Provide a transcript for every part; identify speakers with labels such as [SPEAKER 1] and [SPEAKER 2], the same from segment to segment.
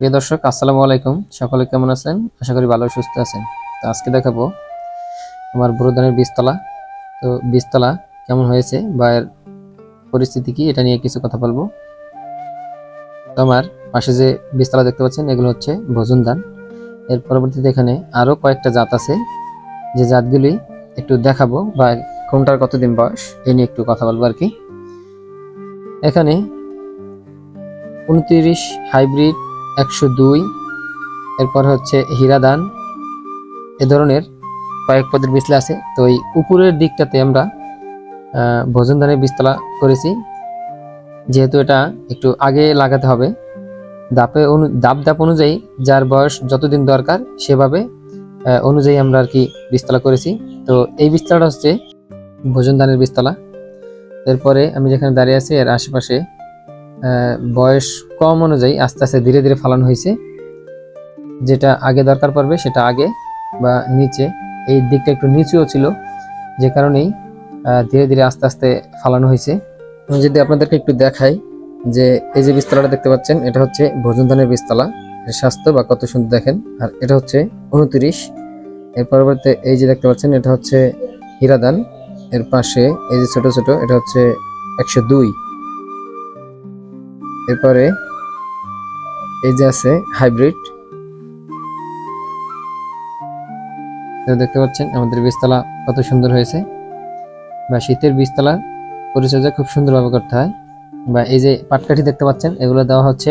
[SPEAKER 1] প্রিয় দর্শক, আসসালামু আলাইকুম। সকলে কেমন আছেন? আশা করি ভালো সুস্থ আছেন। তো আজকে দেখাবো আমার বুড়োদানের বীজতলা। তো বীজতলা কেমন হয়েছে বা এর পরিস্থিতি কি, এটা নিয়ে কিছু কথা বলব। তো আমার পাশে যে বীজতলা দেখতে পাচ্ছেন, এগুলো হচ্ছে ভোজন ধান এর পরবর্তীতে এখানে আরও কয়েকটা জাত আছে। যে জাতগুলি একটু দেখাবো বা কোনটার কতদিন বয়স, এ নিয়ে একটু কথা বলব আর কি। এখানে উনত্রিশ হাইব্রিড একশো দুই, এরপর হচ্ছে হীরাদান। এ ধরনের কয়েক পদের বিছলা আছে। তো এই উপরের দিকটাতে আমরা ভোজন ধানের বীজতলা করেছি। যেহেতু এটা একটু আগে লাগাতে হবে, দাপে অনু, দাপ দাপ অনুযায়ী যার বয়স যতদিন দরকার সেভাবে অনুযায়ী আমরা আর কি বিস্তলা করেছি। তো এই বিস্তলাটা হচ্ছে ভোজন ধানের বিস্তলা এরপরে আমি যেখানে দাঁড়িয়ে আছি, এর আশেপাশে বয়স কম অনুযায়ী আস্তে আস্তে ধীরে ধীরে ফালানো হয়েছে। যেটা আগে দরকার পড়বে, সেটা আগে বা নিচে। এই দিকটা একটু নিচুও ছিল, যে কারণেই ধীরে ধীরে আস্তে আস্তে ফালানো হয়েছে। যদি আপনাদেরকে একটু দেখাই, যে এই যে বীজতলাটা দেখতে পাচ্ছেন, এটা হচ্ছে ভোজন ধানের বীজতলা এর স্বাস্থ্য বা কত সুন্দর দেখেন। আর এটা হচ্ছে উনত্রিশ। এর পরবর্তীতে এই যে দেখতে পাচ্ছেন, এটা হচ্ছে হীরাদান। এর পাশে এই যে ছোট ছোট, এটা হচ্ছে একশো দুই। এরপরে এই যে আছে হাইব্রিড। দেখতে পাচ্ছেন, আমাদের বীজতলা কত সুন্দর হয়েছে। বা শীতের বীজতলা পরিচর্যা খুব সুন্দরভাবে করতে হয়। বা এই যে পাটকাঠি দেখতে পাচ্ছেন, এগুলো দেওয়া হচ্ছে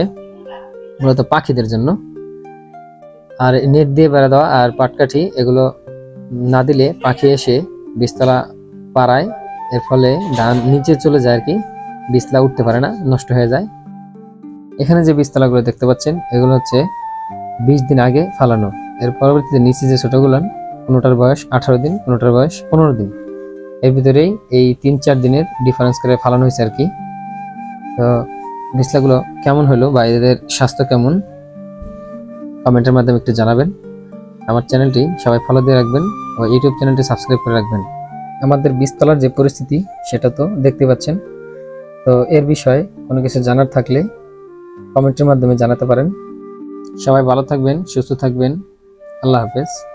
[SPEAKER 1] মূলত পাখিদের জন্য। আর নেট দিয়ে বেড়া দেওয়া আর পাটকাঠি, এগুলো না দিলে পাখি এসে বীজতলা পাড়ায়, এর ফলে ধান নিচে চলে যায় আর কি, বীজতলা উঠতে পারে না, নষ্ট হয়ে যায়। এখানে যে বীজতলাগুলো দেখতে পাচ্ছেন, এগুলো হচ্ছে বিশ দিন আগে ফালানো। এর পরবর্তীতে নিচে যে ছোটগুলো কোনোটার বয়স আঠারো দিন, কোনোটার বয়স পনেরো দিন। এর ভিতরেই এই তিন চার দিনের ডিফারেন্স করে ফালানো হয়েছে আর কি তো বীজতলাগুলো কেমন হলো বা এদের স্বাস্থ্য কেমন? কমেন্টের মাধ্যমে একটু জানাবেন। আমার চ্যানেলটি সবাই ফলো দিয়ে রাখবেন ও ইউটিউব চ্যানেলটি সাবস্ক্রাইব করে রাখবেন। আমাদের বীজতলার যে পরিস্থিতি, সেটা তো দেখতে পাচ্ছেন। তো এর বিষয়ে কোনো কিছু জানার থাকলে কমেন্টের মাধ্যমে জানাতে পারেন। সবাই ভালো থাকবেন সুস্থ থাকবেন। আল্লাহ হাফেজ।